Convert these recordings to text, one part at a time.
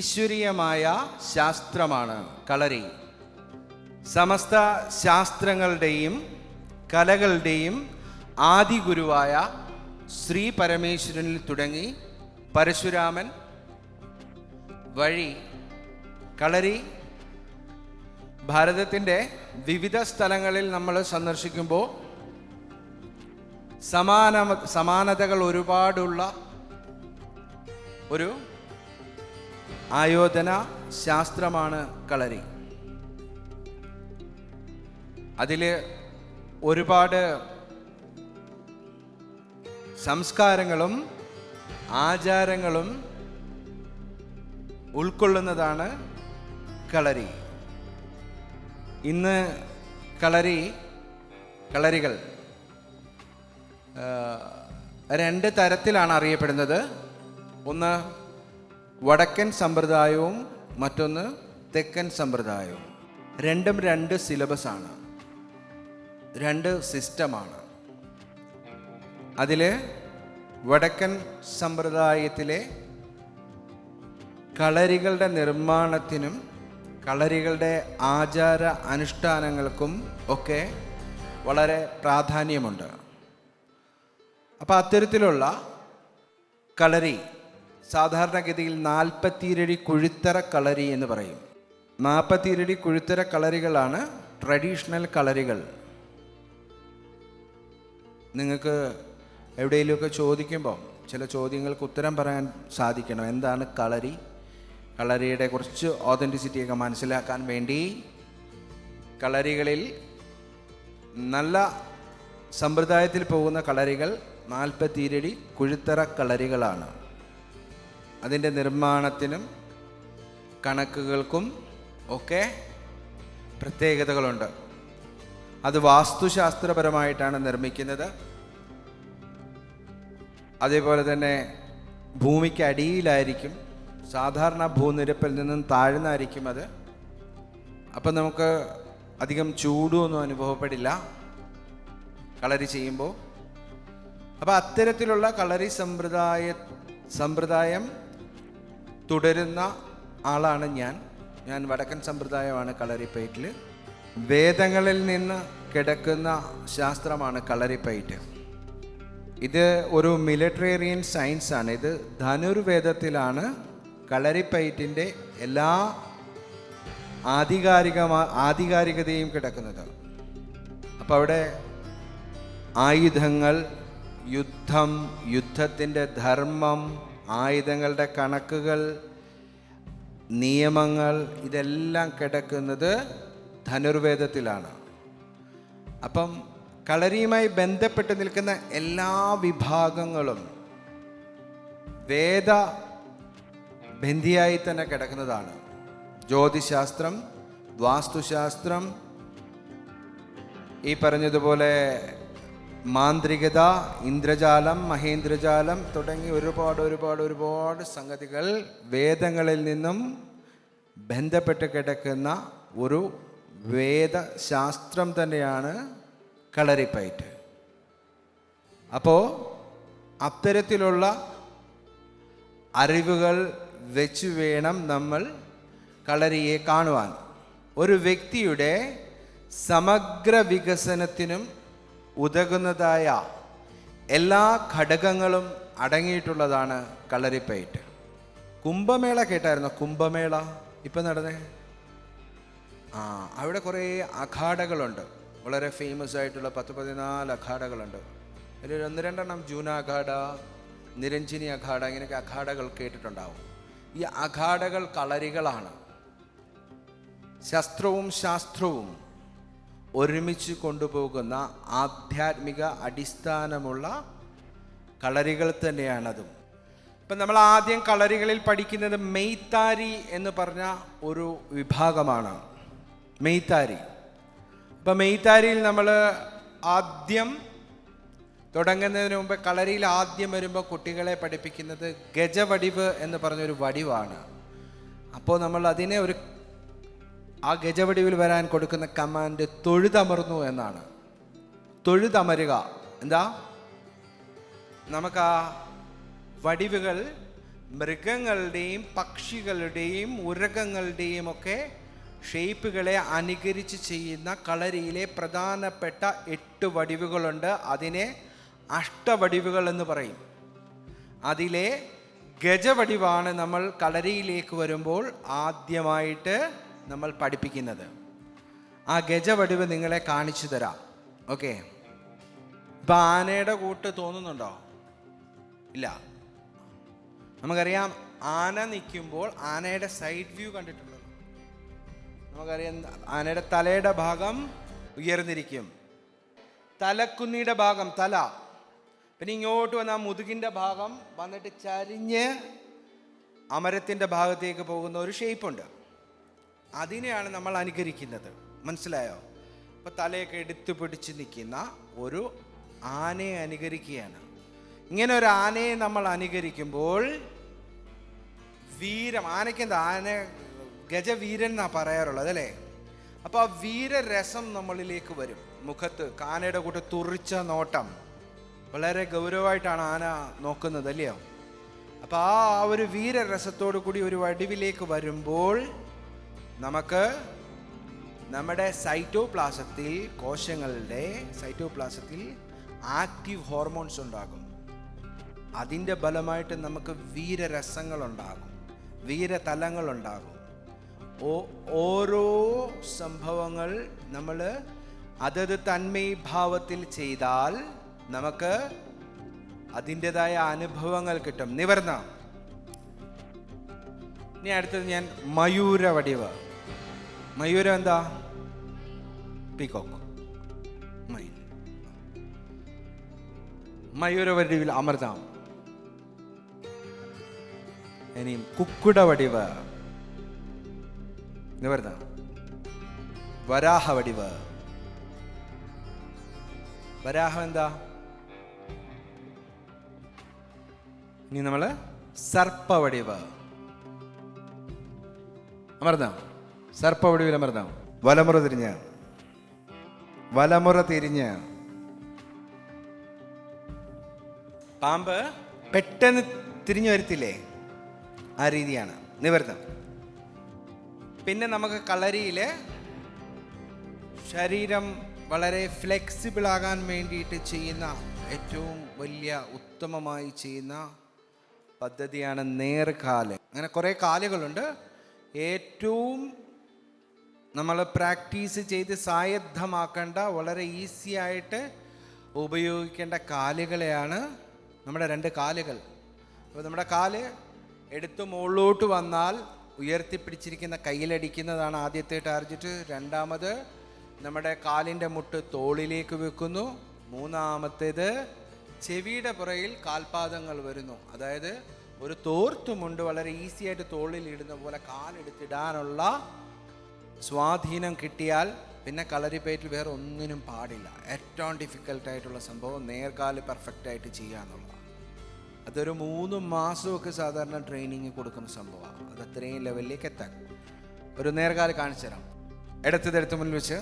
ഈശ്വരീയമായ ശാസ്ത്രമാണ് കളരി. സമസ്ത ശാസ്ത്രങ്ങളുടെയും കലകളുടെയും ആദിഗുരുവായ ശ്രീ പരമേശ്വരനിൽ തുടങ്ങി പരശുരാമൻ വഴി കളരി ഭാരതത്തിന്റെ വിവിധ സ്ഥലങ്ങളിൽ നമ്മൾ സന്ദർശിക്കുമ്പോൾ സമാന സമാനതകൾ ഒരുപാടുള്ള ഒരു ആയോധന ശാസ്ത്രമാണ് കളരി. അതിൽ ഒരുപാട് സംസ്കാരങ്ങളും ആചാരങ്ങളും ഉൾക്കൊള്ളുന്നതാണ് കളരി. ഇന്ന് കളരി കളരികൾ രണ്ട് തരത്തിലാണ് അറിയപ്പെടുന്നത്. ഒന്ന് വടക്കൻ സമ്പ്രദായവും മറ്റൊന്ന് തെക്കൻ സമ്പ്രദായവും. രണ്ടും രണ്ട് സിലബസ് ആണ് രണ്ട് സിസ്റ്റമാണ്. അതിൽ വടക്കൻ സമ്പ്രദായത്തിലെ കളരികളുടെ നിർമ്മാണത്തിനും കളരികളുടെ ആചാര അനുഷ്ഠാനങ്ങൾക്കും ഒക്കെ വളരെ പ്രാധാന്യമുണ്ട്. അപ്പോൾ അത്തരത്തിലുള്ള കളരി സാധാരണഗതിയിൽ നാൽപ്പത്തിരടി കുഴിത്തറ കളരി എന്ന് പറയും. നാൽപ്പത്തിരടി കുഴിത്തറ കളരികളാണ് ട്രഡീഷണൽ കളരികൾ. നിങ്ങൾക്ക് എവിടെയെങ്കിലുമൊക്കെ ചോദിക്കുമ്പോൾ ചില ചോദ്യങ്ങൾക്ക് ഉത്തരം പറയാൻ സാധിക്കണം. എന്താണ് കളരി? കളരിയുടെ കുറച്ച് ഓതന്റിസിറ്റിയൊക്കെ മനസ്സിലാക്കാൻ വേണ്ടി കളരികളിൽ നല്ല സമ്പ്രദായത്തിൽ പോകുന്ന കളരികൾ നാൽപ്പത്തിരടി കുഴിത്തറ കളരികളാണ്. അതിന്റെ നിർമ്മാണത്തിനും കണക്കുകൾക്കും ഒക്കെ പ്രത്യേകതകളുണ്ട്. അത് വാസ്തുശാസ്ത്രപരമായിട്ടാണ് നിർമ്മിക്കുന്നത്. അതേപോലെ തന്നെ ഭൂമിക്ക് അടിയിലായിരിക്കും. സാധാരണ ഭൂനിരപ്പിൽ നിന്നും താഴ്ന്നായിരിക്കും അത്. അപ്പം നമുക്ക് അധികം ചൂടൊന്നും അനുഭവപ്പെടില്ല. കളരി ചെയ്യുമ്പോൾ. അപ്പോൾ അത്തരത്തിലുള്ള കളരി സമ്പ്രദായ സമ്പ്രദായം തുടരുന്ന ആളാണ് ഞാൻ. ഞാൻ വടക്കൻ സമ്പ്രദായമാണ് കളരിപ്പയറ്റിൽ വേദങ്ങളിൽ നിന്ന് കിടക്കുന്ന ശാസ്ത്രമാണ് കളരിപ്പയറ്റ്. ഇത് ഒരു മിലിറ്ററേറിയൻ സയൻസ് ആണ്. ഇത് ധനുർവേദത്തിലാണ് കളരിപ്പയറ്റിന്റെ എല്ലാ ആധികാരിക ആധികാരികതയും കിടക്കുന്നത്. അപ്പോൾ അവിടെ ആയുധങ്ങൾ യുദ്ധം യുദ്ധത്തിന്റെ ധർമ്മം ആയുധങ്ങളുടെ കണക്കുകൾ നിയമങ്ങൾ ഇതെല്ലാം കിടക്കുന്നത് ധനുർവേദത്തിലാണ്. അപ്പം കളരിയുമായി ബന്ധപ്പെട്ട് നിൽക്കുന്ന എല്ലാ വിഭാഗങ്ങളും വേദ ബന്ധിയായി തന്നെ കിടക്കുന്നതാണ്. ജ്യോതിശാസ്ത്രം വാസ്തുശാസ്ത്രം ഈ പറഞ്ഞതുപോലെ മാന്ത്രികത ഇന്ദ്രജാലം മഹേന്ദ്രജാലം തുടങ്ങി ഒരുപാട് ഒരുപാട് ഒരുപാട് സംഗതികൾ വേദങ്ങളിൽ നിന്നും ബന്ധപ്പെട്ട് കിടക്കുന്ന ഒരു വേദശാസ്ത്രം തന്നെയാണ് കളരിപ്പയറ്റ്. അപ്പോൾ അത്തരത്തിലുള്ള അറിവുകൾ വെച്ച് വേണം നമ്മൾ കളരിയെ കാണുവാൻ. ഒരു വ്യക്തിയുടെ സമഗ്ര വികസനത്തിനും ഉതകുന്നതായ എല്ലാ ഘടകങ്ങളും അടങ്ങിയിട്ടുള്ളതാണ് കളരിപ്പയറ്റ്. കുംഭമേള കേട്ടായിരുന്നോ? കുംഭമേള. ഇപ്പം നടന്നേ? ആ അവിടെ കുറേ അഖാഡകളുണ്ട്. വളരെ ഫേമസ് ആയിട്ടുള്ള പത്ത് പതിനാല് അഖാഡകളുണ്ട്. അതിൽ ഒന്ന് രണ്ടെണ്ണം ജൂന അഖാഡ നിരഞ്ജിനി അഖാഡ ഇങ്ങനെയൊക്കെ അഖാഡകൾ കേട്ടിട്ടുണ്ടാവും. ഈ അഖാഡകൾ കളരികളാണ്. ശസ്ത്രവും ശാസ്ത്രവും ഒരുമിച്ച് കൊണ്ടുപോകുന്ന ആധ്യാത്മിക അടിസ്ഥാനമുള്ള കളരികൾ തന്നെയാണതും. ഇപ്പം നമ്മൾ ആദ്യം കളരികളിൽ പഠിക്കുന്നത് മെയ്ത്താരി എന്ന് പറഞ്ഞ ഒരു വിഭാഗമാണ്. മെയ്ത്താരി. ഇപ്പം മെയ്ത്താരിയിൽ നമ്മൾ ആദ്യം തുടങ്ങുന്നതിന് മുമ്പ് കളരിയിൽ ആദ്യം വരുമ്പോൾ കുട്ടികളെ പഠിപ്പിക്കുന്നത് ഗജവടിവ് എന്ന് പറഞ്ഞൊരു വടിവാണ്. അപ്പോൾ നമ്മൾ അതിനെ ഒരു ആ ഗജവടിവിൽ വരാൻ കൊടുക്കുന്ന കമാൻഡ് തൊഴുതമർന്നു എന്നാണ്. തൊഴുതമരുക. എന്താ? നമുക്ക് ആ വടിവുകൾ മൃഗങ്ങളുടെയും പക്ഷികളുടെയും ഉരകങ്ങളുടെയും ഒക്കെ ഷേപ്പുകളെ അനുകരിച്ച് ചെയ്യുന്ന കളരിയിലെ പ്രധാനപ്പെട്ട എട്ട് വടിവുകളുണ്ട്. അതിനെ അഷ്ടവടിവുകൾ എന്ന് പറയും. അതിലെ ഗജവടിവാണ് നമ്മൾ കളരിയിലേക്ക് വരുമ്പോൾ ആദ്യമായിട്ട് നമ്മൾ പഠിപ്പിക്കുന്നത്. ആ ഗജവടിവ് നിങ്ങളെ കാണിച്ചു തരാം. ഓക്കെ ഇപ്പം ആനയുടെ കൂട്ട് തോന്നുന്നുണ്ടോ? ഇല്ല. നമുക്കറിയാം ആന നിൽക്കുമ്പോൾ ആനയുടെ സൈഡ് വ്യൂ കണ്ടിട്ടുള്ളത് നമുക്കറിയാം ആനയുടെ തലയുടെ ഭാഗം ഉയർന്നിരിക്കും. തലക്കുന്നിയുടെ ഭാഗം തല. പിന്നെ ഇങ്ങോട്ട് വന്ന ആ മുതുകിന്റെ ഭാഗം വന്നിട്ട് ചരിഞ്ഞ് അമരത്തിന്റെ ഭാഗത്തേക്ക് പോകുന്ന ഒരു ഷേപ്പുണ്ട് അതിനെയാണ് നമ്മൾ അനുകരിക്കുന്നത്. മനസ്സിലായോ? ഇപ്പം തലയൊക്കെ എടുത്തു പിടിച്ച് നിൽക്കുന്ന ഒരു ആനയെ അനുകരിക്കുകയാണ്. ഇങ്ങനെ ഒരു ആനയെ നമ്മൾ അനുകരിക്കുമ്പോൾ വീരം ആനയ്ക്ക് എന്താ? ആന ഗജവീരൻ എന്നാ പറയാറുള്ളത് അല്ലേ? അപ്പോൾ ആ വീരരസം നമ്മളിലേക്ക് വരും. മുഖത്ത് ആനയുടെ കൂട്ട് തുറിച്ച നോട്ടം. വളരെ ഗൗരവമായിട്ടാണ് ആന നോക്കുന്നത് അല്ലയോ? അപ്പോൾ ആ ഒരു വീരരസത്തോടു കൂടി ഒരു വടിവിലേക്ക് വരുമ്പോൾ നമുക്ക് നമ്മുടെ സൈറ്റോപ്ലാസത്തിൽ കോശങ്ങളുടെ സൈറ്റോപ്ലാസത്തിൽ ആക്റ്റീവ് ഹോർമോൺസ് ഉണ്ടാകും. അതിന്റെ ഫലമായിട്ട് നമുക്ക് വീരതലങ്ങൾ ഉണ്ടാകും ഓ- ഓരോ സംഭവങ്ങൾ നമ്മൾ അതത് തന്മയീഭാവത്തിൽ ചെയ്താൽ നമുക്ക് അതിന്റെതായ അനുഭവങ്ങൾ കിട്ടും. നിവർന്ന. ഇനി അടുത്തത് ഞാൻ മയൂര വടിവ് മയൂരം എന്താ? പീകോക്ക്. മയിൽ. മയൂരവടിവിൽ അമൃതം. ഇനിയും കുക്കുട വടിവ്. നിവർന്ന വരാഹ വടിവ്. വരാഹം എന്താ? ഇനി നമ്മൾ സർപ്പവടിവ് അമർന്നാം സർപ്പവടിവിൽ അമർന്നാം വലമുറ തിരിഞ്ഞ്. വലമുറ തിരിഞ്ഞ്. പാമ്പ്? പെട്ടെന്ന് തിരിഞ്ഞു വരത്തില്ലേ? ആ രീതിയാണ്. നിവർത്തം പിന്നെ നമുക്ക് കളരിയിൽ ശരീരം വളരെ ഫ്ലെക്സിബിൾ ആകാൻ വേണ്ടിയിട്ട് ചെയ്യുന്ന ഏറ്റവും വലിയ ഉത്തമമായി ചെയ്യുന്ന പദ്ധതിയാണ് നേർകാൽ. അങ്ങനെ കുറേ കാലുകളുണ്ട്. ഏറ്റവും നമ്മൾ പ്രാക്ടീസ് ചെയ്ത് സായദ്ധമാക്കേണ്ട വളരെ ഈസി ആയിട്ട് ഉപയോഗിക്കേണ്ട കാലുകളെയാണ് നമ്മുടെ രണ്ട് കാലുകൾ. അപ്പോൾ നമ്മുടെ കാൽ എടുത്ത് മുകളിലോട്ട് വന്നാൽ ഉയർത്തിപ്പിടിച്ചിരിക്കുന്ന കയ്യിലടിക്കുന്നതാണ് ആദ്യത്തെ ടാർജറ്റ് രണ്ടാമത് നമ്മുടെ കാലിന്റെ മുട്ട് തോളിലേക്ക് വെക്കുന്നു. മൂന്നാമത്തേത് ചെവിയുടെ പുറയിൽ കാൽപാദങ്ങൾ വരുന്നു. അതായത് ഒരു തോർത്തുമുണ്ട് വളരെ ഈസിയായിട്ട് തോളിൽ ഇടുന്ന പോലെ കാലെടുത്തിടാനുള്ള സ്വാധീനം കിട്ടിയാൽ പിന്നെ കളരിപ്പയറ്റിൽ വേറെ ഒന്നിനും പാടില്ല. ഏറ്റവും ഡിഫിക്കൽട്ടായിട്ടുള്ള സംഭവം നേർക്കാൽ പെർഫെക്റ്റ് ആയിട്ട് ചെയ്യുക എന്നുള്ളതാണ്. അതൊരു മൂന്ന് മാസമൊക്കെ സാധാരണ ട്രെയിനിങ് കൊടുക്കുന്ന സംഭവമാണ്. അത് അത്രയും ലെവലിലേക്ക് എത്താൻ. ഒരു നേർകാൽ കാണിച്ചു തരാം. ഇടത്തത് മുന്നിൽ വെച്ച്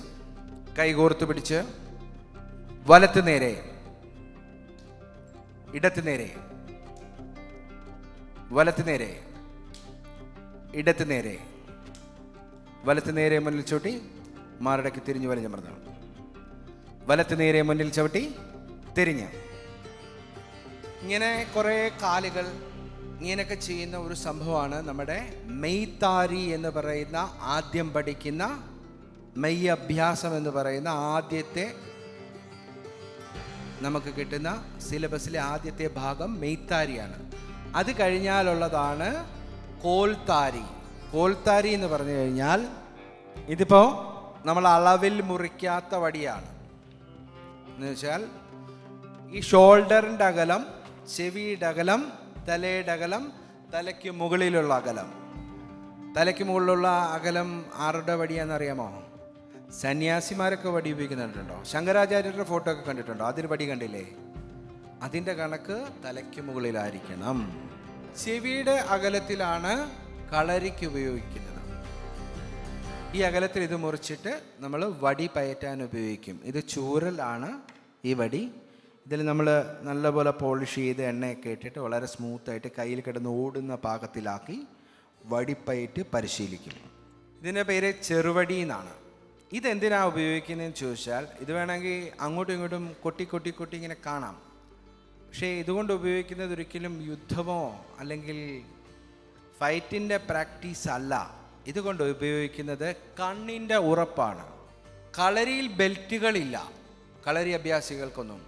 കൈകോർത്ത് പിടിച്ച് വലത്ത് നേരെ. ഇടത്ത് നേരെ. വലത്ത് നേരെ. ഇടത്ത് നേരെ. വലത്ത് നേരെ മുന്നിൽ ചവിട്ടി മാറടക്കി തിരിഞ്ഞു വലിഞ്ഞമർന്നു വലത്ത് നേരെ മുന്നിൽ ചവിട്ടി തിരിഞ്ഞ്. ഇങ്ങനെ കുറേ കാലുകൾ ഇങ്ങനെയൊക്കെ ചെയ്യുന്ന ഒരു സംഭവമാണ് നമ്മുടെ മെയ്ത്താരി എന്ന് പറയുന്ന ആദ്യം പഠിക്കുന്ന മെയ് അഭ്യാസം എന്ന് പറയുന്ന ആദ്യത്തെ നമുക്ക് കിട്ടുന്ന സിലബസിലെ ആദ്യത്തെ ഭാഗം മെയ്ത്താരിയാണ്. അത് കഴിഞ്ഞാലുള്ളതാണ് കോൽത്താരി. കോൽത്താരി എന്ന് പറഞ്ഞു കഴിഞ്ഞാൽ ഇതിപ്പോൾ നമ്മൾ അളവിൽ മുറിക്കാത്ത വടിയാണ്. എന്ന് വെച്ചാൽ ഈ ഷോൾഡറിന്റെ അകലം ചെവിയുടെ അകലം തലയുടെ അകലം തലയ്ക്ക് മുകളിലുള്ള അകലം. തലയ്ക്ക് മുകളിലുള്ള അകലം ആരുടെ വടിയാണെന്നറിയാമോ സന്യാസിമാരൊക്കെ വടി ഉപയോഗിക്കുന്നുണ്ടോ? ശങ്കരാചാര്യരുടെ ഫോട്ടോ ഒക്കെ കണ്ടിട്ടുണ്ടോ? അതിന് വടി കണ്ടില്ലേ? അതിന്റെ കണക്ക് തലയ്ക്ക് മുകളിലായിരിക്കണം. ചെവിയുടെ അകലത്തിലാണ് കളരിക്ക് ഉപയോഗിക്കുന്നത്. ഈ അകലത്തിൽ ഇത് മുറിച്ചിട്ട് നമ്മൾ വടി പയറ്റാൻ ഉപയോഗിക്കും. ഇത് ചൂരലാണ് ഈ വടി. ഇതിൽ നമ്മൾ നല്ലപോലെ പോളിഷ് ചെയ്ത് എണ്ണയൊക്കെ ഇട്ടിട്ട് വളരെ സ്മൂത്തായിട്ട് കയ്യിൽ കിടന്ന് ഓടുന്ന പാകത്തിലാക്കി വടിപ്പയറ്റ് പരിശീലിക്കും. ഇതിന്റെ പേര് ചെറുവടി എന്നാണ്. ഇതെന്തിനാണ് ഉപയോഗിക്കുന്നതെന്ന് ചോദിച്ചാൽ ഇത് വേണമെങ്കിൽ അങ്ങോട്ടും ഇങ്ങോട്ടും കൊട്ടി കൊട്ടി കൊട്ടി ഇങ്ങനെ കാണാം. പക്ഷേ ഇതുകൊണ്ട് ഉപയോഗിക്കുന്നത് ഒരിക്കലും യുദ്ധമോ അല്ലെങ്കിൽ ഫൈറ്റിന്റെ പ്രാക്ടീസ് അല്ല. ഇതുകൊണ്ട് ഉപയോഗിക്കുന്നത് കണ്ണിന്റെ ഉറപ്പാണ്. കളരിയിൽ ബെൽറ്റുകളില്ല. കളരി അഭ്യാസികൾക്കൊന്നും.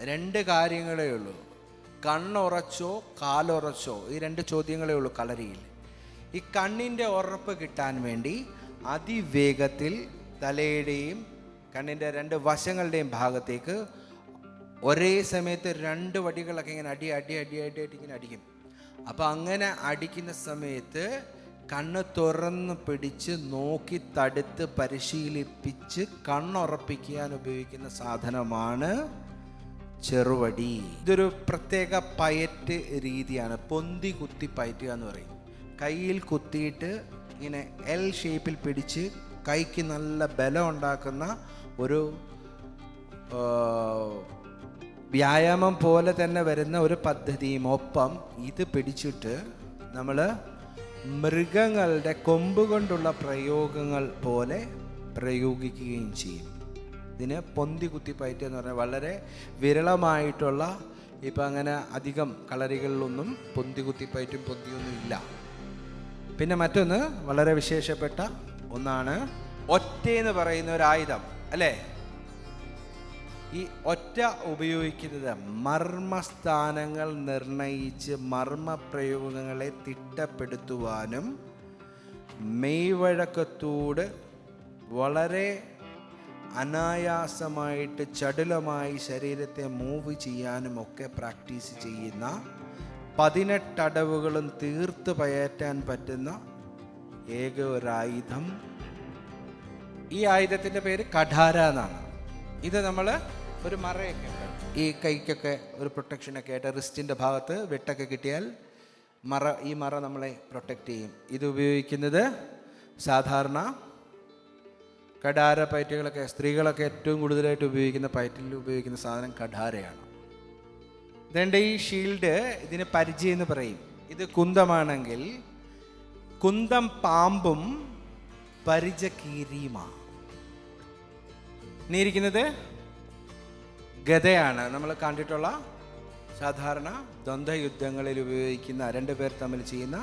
രണ്ട് കാര്യങ്ങളേ ഉള്ളൂ. കണ്ണുറച്ചോ കാലുറച്ചോ ഈ രണ്ട് ചോദ്യങ്ങളേ ഉള്ളൂ കളരിയിൽ. ഈ കണ്ണിന്റെ ഉറപ്പ് കിട്ടാൻ വേണ്ടി അതിവേഗത്തിൽ തലയുടെയും കണ്ണിന്റെ രണ്ട് വശങ്ങളുടെയും ഭാഗത്തേക്ക് ഒരേ സമയത്ത് രണ്ട് വടികളൊക്കെ ഇങ്ങനെ അടി അടി അടി അടി അടി ഇങ്ങനെ അടിക്കും. അപ്പോൾ അങ്ങനെ അടിക്കുന്ന സമയത്ത് കണ്ണ് തുറന്ന് പിടിച്ച് നോക്കി തടുത്ത് പരിശീലിപ്പിച്ച് കണ്ണുറപ്പിക്കാൻ ഉപയോഗിക്കുന്ന സാധനമാണ് ചെറുവടി. ഇതൊരു പ്രത്യേക പയറ്റ് രീതിയാണ്. പൊന്തി കുത്തി പയറ്റുക എന്ന് പറയും. കയ്യിൽ കുത്തിയിട്ട് ഇങ്ങനെ എൽ ഷേപ്പിൽ പിടിച്ച് കൈക്ക് നല്ല ബലം ഉണ്ടാക്കുന്ന ഒരു വ്യായാമം പോലെ തന്നെ വരുന്ന ഒരു പദ്ധതിയും ഒപ്പം ഇത് പിടിച്ചിട്ട് നമ്മൾ മൃഗങ്ങളുടെ കൊമ്പ് കൊണ്ടുള്ള പ്രയോഗങ്ങൾ പോലെ പ്രയോഗിക്കുകയും ചെയ്യും. ഇതിന് പൊന്തി കുത്തിപ്പയറ്റ് എന്ന് പറഞ്ഞാൽ വളരെ വിരളമായിട്ടുള്ള ഇപ്പം അങ്ങനെ അധികം കളരികളിലൊന്നും പൊന്തി കുത്തിപ്പയറ്റും പൊന്തിയൊന്നും ഇല്ല. പിന്നെ മറ്റൊന്ന് വളരെ വിശേഷപ്പെട്ട ഒന്നാണ് ഒറ്റ എന്ന് പറയുന്ന ഒരു ആയുധം അല്ലേ? ഈ ഒറ്റ ഉപയോഗിക്കുന്നത് മർമ്മസ്ഥാനങ്ങൾ നിർണയിച്ച് മർമ്മപ്രയോഗങ്ങളെ തിട്ടപ്പെടുത്തുവാനും മെയ്വഴക്കത്തോട് വളരെ അനായാസമായിട്ട് ചടുലമായി ശരീരത്തെ മൂവ് ചെയ്യാനുമൊക്കെ പ്രാക്ടീസ് ചെയ്യുന്ന പതിനെട്ടടവുകളും തീർത്ത് പയറ്റാൻ പറ്റുന്ന ഏക ഒരു ആയുധം ഈ ആയുധത്തിന്റെ പേര് കഠാര എന്നാണ്. ഇത് നമ്മൾ ഒരു മറയൊക്കെ ഈ കൈക്കൊക്കെ ഒരു പ്രൊട്ടക്ഷനൊക്കെ ആയിട്ട് റിസ്റ്റിന്റെ ഭാഗത്ത് വെട്ടൊക്കെ കിട്ടിയാൽ മറ ഈ മറ നമ്മളെ പ്രൊട്ടക്റ്റ് ചെയ്യും. ഇത് ഉപയോഗിക്കുന്നത് സാധാരണ കഠാര പയറ്റുകളൊക്കെ സ്ത്രീകളൊക്കെ ഏറ്റവും കൂടുതലായിട്ട് ഉപയോഗിക്കുന്ന പയറ്റിൽ ഉപയോഗിക്കുന്ന സാധനം കഠാരയാണ്. ഇതേണ്ട ഈ ഷീൽഡ് ഇതിന് പരിചയം എന്ന് പറയും. ഇത് കുന്തമാണെങ്കിൽ കുന്തം പാമ്പും പരിചകീരിയുമാണ്. ഇരിക്കുന്നത് ഗതയാണ് നമ്മൾ കണ്ടിട്ടുള്ള സാധാരണ ദ്വന്ദ്വയുദ്ധങ്ങളിൽ ഉപയോഗിക്കുന്ന രണ്ട് പേർ തമ്മിൽ ചെയ്യുന്ന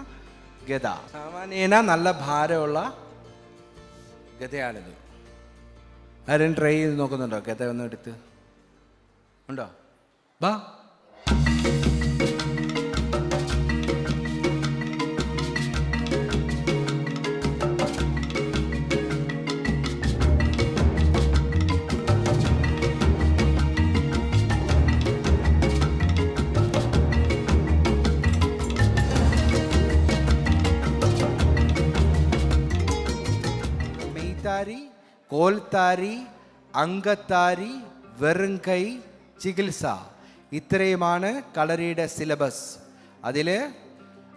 ഗത സാമാന്യേന നല്ല ഭാരമുള്ള ഗതയാണിത് ആരും ട്രൈ ചെയ്ത് നോക്കുന്നുണ്ടോ? ഗത ഒന്ന് എടുത്ത്. ഉണ്ടോ? ബാ. കോൽത്താരി അങ്കത്താരി വെറുങ്കൈ ചികിത്സ. ഇത്രയുമാണ് കളരിയുടെ സിലബസ്. അതിൽ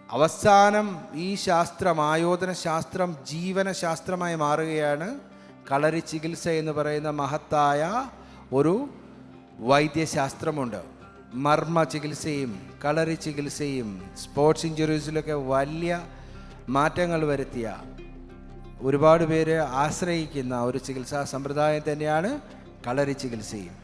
അവസാനം ഈ ശാസ്ത്രം ആയോധന ശാസ്ത്രം ജീവനശാസ്ത്രമായി മാറുകയാണ് കളരി ചികിത്സ എന്ന് പറയുന്ന മഹത്തായ ഒരു വൈദ്യശാസ്ത്രമുണ്ട്. മർമ്മ ചികിത്സയും കളറി ചികിത്സയും സ്പോർട്സ് ഇഞ്ചുറീസിലൊക്കെ വലിയ മാറ്റങ്ങൾ വരുത്തിയ ഒരുപാട് പേര് ആശ്രയിക്കുന്ന ഒരു ചികിത്സാ സമ്പ്രദായം തന്നെയാണ് കളരി ചികിത്സയും.